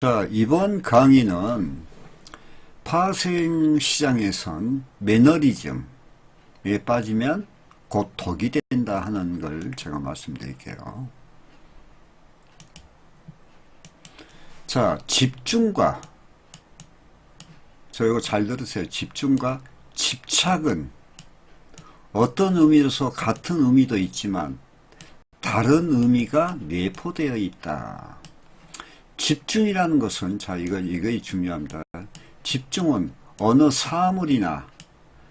자, 이번 강의는 파생 시장에선 매너리즘에 빠지면 곧 독이 된다 하는 걸 제가 말씀드릴게요. 자, 집중과 저 이거 잘 들으세요. 집중과 집착은 어떤 의미로서 같은 의미도 있지만 다른 의미가 내포되어 있다. 집중이라는 것은 자 이거 이거 중요합니다. 집중은 어느 사물이나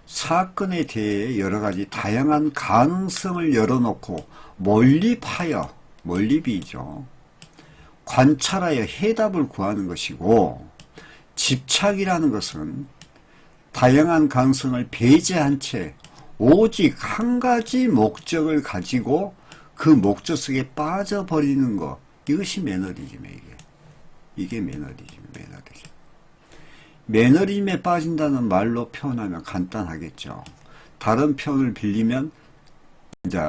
사건에 대해 여러 가지 다양한 가능성을 열어놓고 몰입하여 몰입이죠. 관찰하여 해답을 구하는 것이고 집착이라는 것은 다양한 가능성을 배제한 채 오직 한 가지 목적을 가지고 그 목적 속에 빠져버리는 것 이것이 매너리즘이에요 이게. 매너리즘, 매너리즘. 매너리즘에 빠진다는 말로 표현하면 간단하겠죠. 다른 표현을 빌리면 이제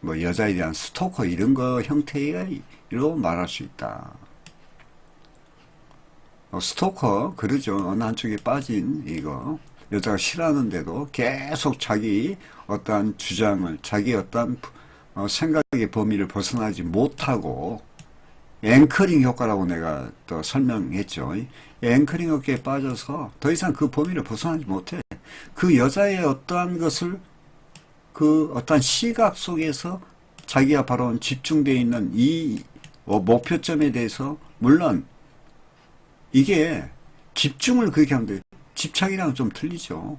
뭐 여자에 대한 스토커 이런 거 형태로 말할 수 있다. 어, 스토커 그러죠. 어느 한쪽에 빠진 이거 여자가 싫어하는데도 계속 자기 어떠한 주장을 자기 어떠한 어, 생각의 범위를 벗어나지 못하고 앵커링 효과라고 내가 또 설명했죠. 앵커링 효과에 빠져서 더 이상 그 범위를 벗어나지 못해. 그 여자의 어떠한 것을 그 어떠한 시각 속에서 자기가 바로 집중되어 있는 이 어, 목표점에 대해서 물론 이게 집중을 그렇게 하면 돼. 집착이랑은 좀 틀리죠.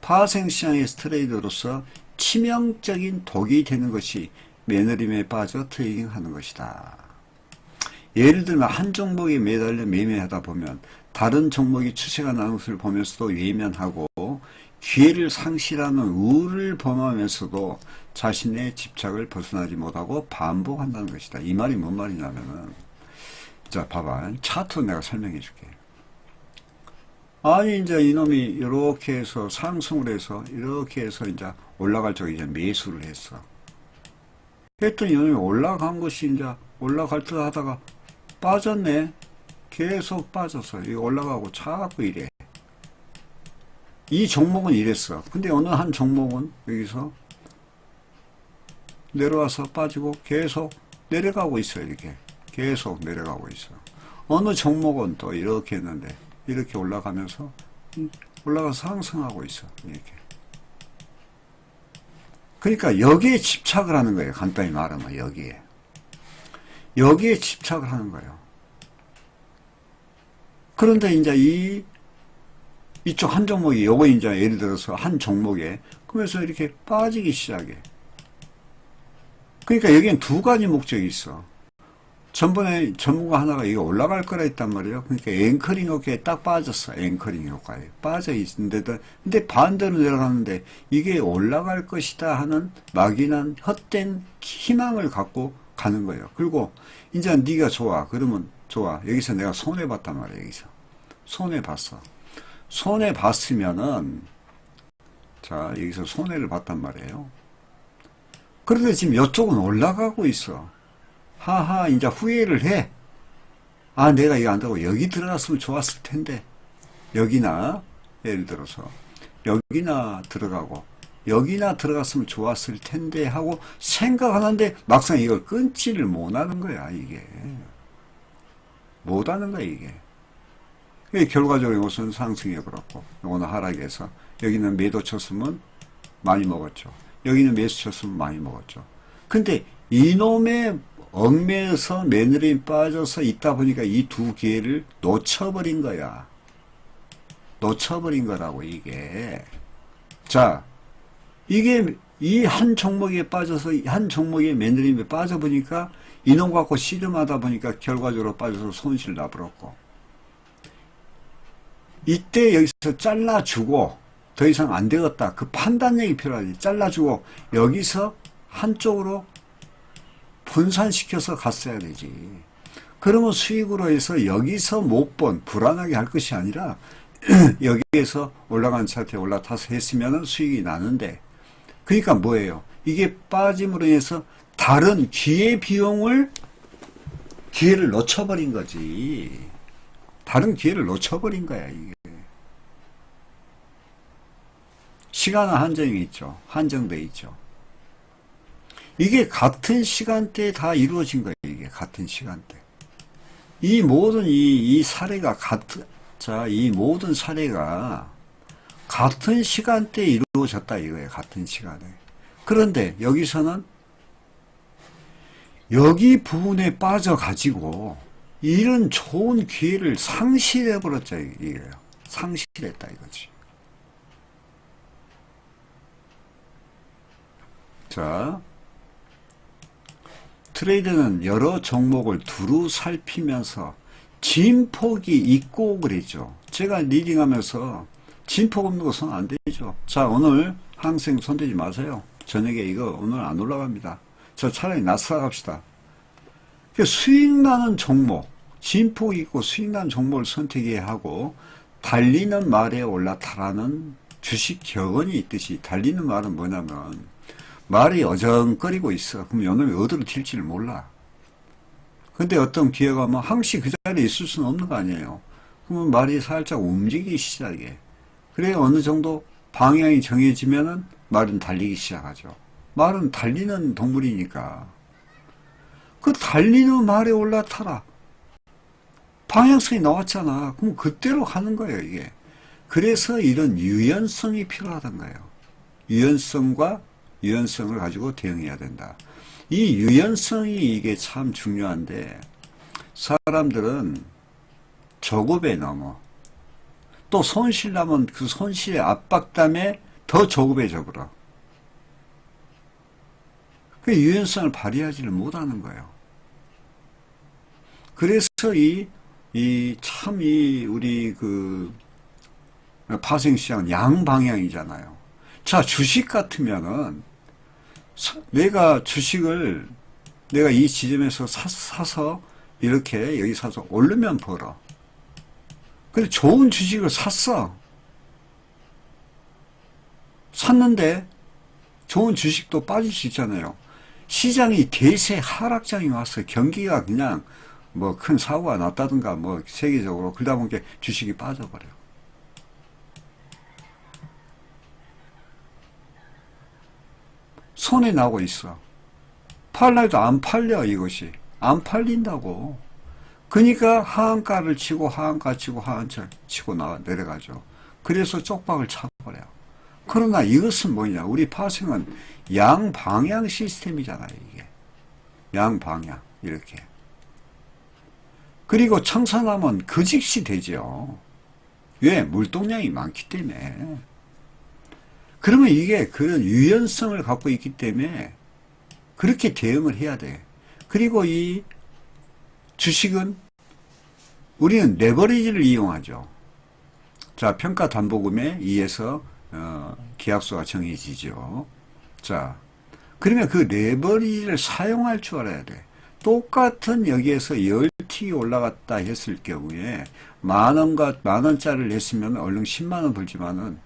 파생시장의 스트레이더로서 치명적인 독이 되는 것이 매너림에 빠져 트레이딩 하는 것이다. 예를 들면 한 종목에 매달려 매매하다 보면 다른 종목이 추세가 나는 것을 보면서도 외면하고 기회를 상실하는 우를 범하면서도 자신의 집착을 벗어나지 못하고 반복한다는 것이다. 이 말이 뭔 말이냐면은 자 봐봐 차트 내가 설명해 줄게. 아니 이제 이놈이 이렇게 해서 상승을 해서 이렇게 해서 이제 올라갈 적에 이제 매수를 했어. 했더니 이놈이 올라간 것이 이제 올라갈 듯 하다가 빠졌네. 계속. 이 올라가고 자꾸 이래. 이 종목은 이랬어. 근데 어느 한 종목은 여기서 내려와서 빠지고 계속 내려가고 있어. 이렇게. 계속 내려가고 있어. 어느 종목은 또 이렇게 했는데 이렇게 올라가면서 올라가서 상승하고 있어. 이렇게. 그러니까 여기에 집착을 하는 거예요. 간단히 말하면 여기에. 여기에 집착을 하는 거예요. 그런데 이제 이 이쪽 한 종목이 요거 이제 예를 들어서 한 종목에 그러면서 이렇게 빠지기 시작해. 그러니까 여기엔 두 가지 목적이 있어. 전번에 전문가 하나가 이거 올라갈 거라 했단 말이에요. 그러니까 앵커링 효과에 딱 빠졌어. 앵커링 효과에. 빠져 있는데도, 근데 반대로 내려가는데 이게 올라갈 것이다 하는 막연한 헛된 희망을 갖고 가는 거예요. 그리고 이제 네가 좋아. 그러면 좋아. 여기서 내가 손해 봤단 말이야. 여기서 손해 봤어. 손해 봤으면은 자 여기서 손해를 봤단 말이에요. 그런데 지금 이쪽은 올라가고 있어. 하하 이제 후회를 해. 아 내가 이거 안 되고 여기 들어갔으면 좋았을 텐데 여기나 예를 들어서 여기나 들어가고 여기나 들어갔으면 좋았을 텐데 하고 생각하는데 막상 이걸 끊지를 못하는 거야 이게. 못하는 거야 이게. 결과적으로 이것은 상승이 그렇고 이거는 하락해서. 여기는 매도 쳤으면 많이 먹었죠. 여기는 매수 쳤으면 많이 먹었죠. 근데 이놈의 얽매여서 매너리 빠져서 있다 보니까 이 두 기회를 놓쳐버린 거야. 놓쳐버린 거라고 이게. 자 이게 이 한 종목에 빠져서 한 종목의 매너림에 빠져보니까 이놈 갖고 씨름하다 보니까 결과적으로 빠져서 손실 나버렸고 이때 여기서 잘라주고 더 이상 안 되겠다. 그 판단력이 필요하지. 잘라주고 여기서 한쪽으로 분산시켜서 갔어야 되지. 그러면 수익으로 해서 여기서 못 본 불안하게 할 것이 아니라 여기에서 올라간 차트에 올라타서 했으면 수익이 나는데 그러니까 뭐예요? 이게 빠짐으로 인해서 다른 기회 비용을 기회를 놓쳐버린 거지. 다른 기회를 놓쳐버린 거야, 이게. 시간은 한정이 있죠. 한정돼 있죠. 이게 같은 시간대에 다 이루어진 거예요, 이게. 같은 시간대. 이 모든 이, 이 사례가 같은, 자, 이 모든 사례가 같은 시간대에 이루어졌다 이거예요. 같은 시간에. 그런데 여기서는 여기 부분에 빠져가지고 이런 좋은 기회를 상실해버렸죠. 이거예요. 상실했다 이거지. 자, 트레이드는 여러 종목을 두루 살피면서 진폭이 있고 그랬죠. 제가 리딩하면서 진폭 없는 거손안 되죠. 자, 오늘 항생 손대지 마세요. 저녁에 이거 오늘 안 올라갑니다. 저 차라리 나스락 합시다. 그 수익 나는 종목, 진폭 있고 수익 나는 종목을 선택해야 하고, 달리는 말에 올라타라는 주식 격언이 있듯이, 달리는 말은 뭐냐면, 말이 어정거리고 있어. 그럼 요놈이 어디로 튈지를 몰라. 근데 어떤 기회가 뭐 항시 그 자리에 있을 수는 없는 거 아니에요. 그러면 말이 살짝 움직이기 시작해. 그래 어느 정도 방향이 정해지면은 말은 달리기 시작하죠. 말은 달리는 동물이니까. 그 달리는 말에 올라타라. 방향성이 나왔잖아. 그럼 그대로 가는 거예요, 이게. 그래서 이런 유연성이 필요하단 거예요. 유연성과 유연성을 가지고 대응해야 된다. 이 유연성이 이게 참 중요한데 사람들은 조급에 넘어 또 손실 나면 그 손실의 압박감에 더 조급해져 버려. 그 유연성을 발휘하지를 못하는 거예요. 그래서 이, 이, 참, 이, 우리 그, 파생시장은 양방향이잖아요. 자, 주식 같으면은, 사- 내가 주식을, 내가 이 지점에서 사, 사서, 이렇게 여기 사서 오르면 벌어. 근데 좋은 주식을 샀어. 샀는데, 좋은 주식도 빠질 수 있잖아요. 시장이 대세 하락장이 왔어요. 경기가 그냥 뭐 큰 사고가 났다든가 뭐 세계적으로 그러다 보니까 주식이 빠져버려요. 손에 나고 있어. 팔라도 안 팔려 이것이. 안 팔린다고. 그러니까 하한가를 치고 하한가 치고 하한철 치고 나 내려가죠. 그래서 쪽박을 차버려. 그러나 이것은 뭐냐? 우리 파생은 양방향 시스템이잖아요, 이게. 양방향, 이렇게. 그리고 청산하면 그 즉시 되죠. 왜? 물동량이 많기 때문에. 그러면 이게 그런 유연성을 갖고 있기 때문에 그렇게 대응을 해야 돼. 그리고 이 주식은 우리는 레버리지를 이용하죠. 자, 평가 담보금에 의해서 어, 계약서가 정해지죠. 자, 그러면 그 레버리지를 사용할 줄 알아야 돼. 똑같은 여기에서 10T 올라갔다 했을 경우에 만 원과 만 원짜리를 했으면 얼른 10만 원 벌지만은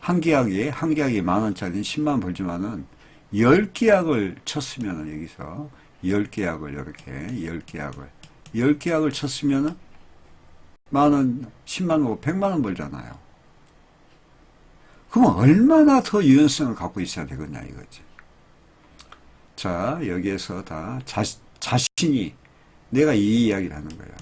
한 계약에 한 계약에 만 원짜리는 10만 원 벌지만은 10계약을 쳤으면은 여기서 10계약을 이렇게 10계약을 10계약을 쳤으면은 만 원, 10만 원, 100만 원 벌잖아요. 그럼 얼마나 더 유연성을 갖고 있어야 되겠냐 이거지. 자, 여기에서 다 자, 자신이 내가 이 이야기를 하는 거예요.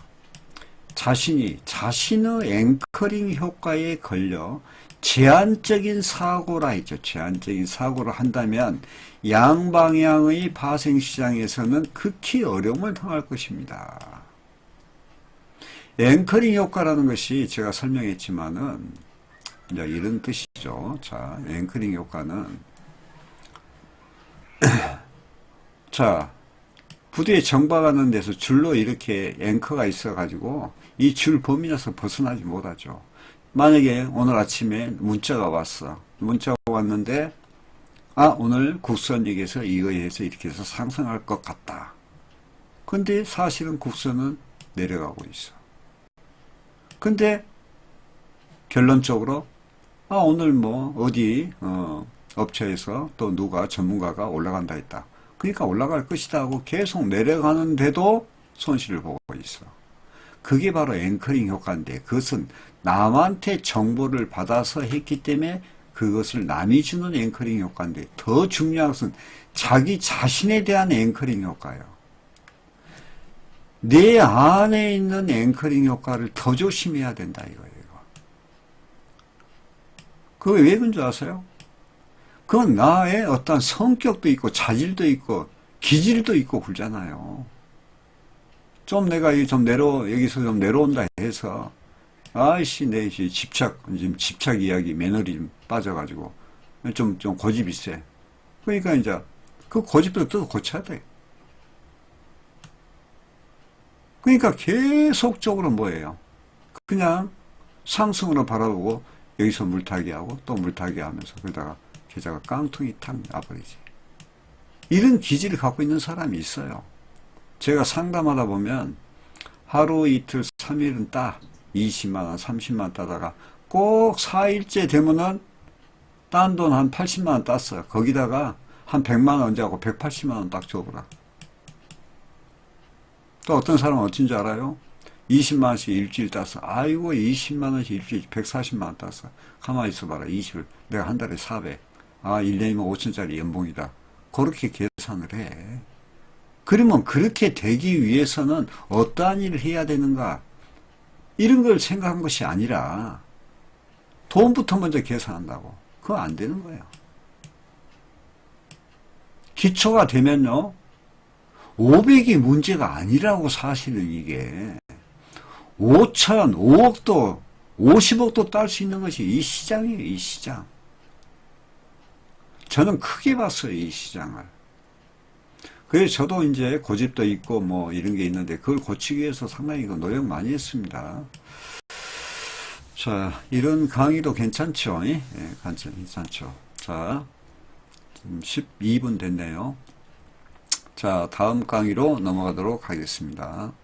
자신이 자신의 앵커링 효과에 걸려 제한적인 사고라 했죠. 제한적인 사고를 한다면 양방향의 파생 시장에서는 극히 어려움을 당할 것입니다. 앵커링 효과라는 것이 제가 설명했지만은 이런 뜻이죠. 자, 앵커링 효과는 자, 부두에 정박하는 데서 줄로 이렇게 앵커가 있어가지고 이 줄 범위 에서 벗어나지 못하죠. 만약에 오늘 아침에 문자가 왔어. 문자가 왔는데, 아, 오늘 국선역에서 이거에 해서 이렇게 해서 상승할 것 같다. 근데 사실은 국선은 내려가고 있어. 근데 결론적으로, 아, 오늘 뭐, 어디, 어, 업체에서 또 누가 전문가가 올라간다 했다. 그러니까 올라갈 것이다 하고 계속 내려가는데도 손실을 보고 있어. 그게 바로 앵커링 효과인데 그것은 남한테 정보를 받아서 했기 때문에 그것을 남이 주는 앵커링 효과인데 더 중요한 것은 자기 자신에 대한 앵커링 효과예요. 내 안에 있는 앵커링 효과를 더 조심해야 된다 이거예요. 이거. 그거 왜 그런 줄 아세요? 그건 나의 어떤 성격도 있고 자질도 있고 기질도 있고 그러잖아요. 좀 내가 이좀 내려 여기서 좀 내려온다 해서 아이씨 내 이제 집착 지금 집착 이야기 매너리즘 빠져가지고 좀좀 고집이 세. 그러니까 이제 그 고집도 또 고쳐야 돼. 그러니까 계속적으로 뭐예요? 그냥 상승으로 바라보고 여기서 물타기 하고 또 물타기 하면서 그러다가 계좌가 깡통이 탁 나버리지. 이런 기질을 갖고 있는 사람이 있어요. 제가 상담하다 보면 하루 이틀 3일은 따 20만원 30만원 따다가 꼭 4일째 되면은 딴 돈 한 80만원 땄어요. 거기다가 한 100만원 얹어갖고 180만원 딱 줘보라. 또 어떤 사람은 어쩐 줄 알아요? 20만원씩 일주일 땄어. 아이고 20만원씩 일주일 140만원 땄어. 가만히 있어봐라. 20을 내가 한 달에 400. 아 1년이면 5천짜리 연봉이다. 그렇게 계산을 해. 그러면 그렇게 되기 위해서는 어떠한 일을 해야 되는가? 이런 걸 생각한 것이 아니라 돈부터 먼저 계산한다고. 그거 안 되는 거예요. 기초가 되면요. 500이 문제가 아니라고 사실은 이게 5천, 5억도 50억도 딸 수 있는 것이 이 시장이에요. 이 시장. 저는 크게 봤어요. 이 시장을. 그래서 저도 이제 고집도 있고 뭐 이런 게 있는데 그걸 고치기 위해서 상당히 그 노력 많이 했습니다. 자, 이런 강의도 괜찮죠? 예, 괜찮죠. 자, 지금 12분 됐네요. 자, 다음 강의로 넘어가도록 하겠습니다.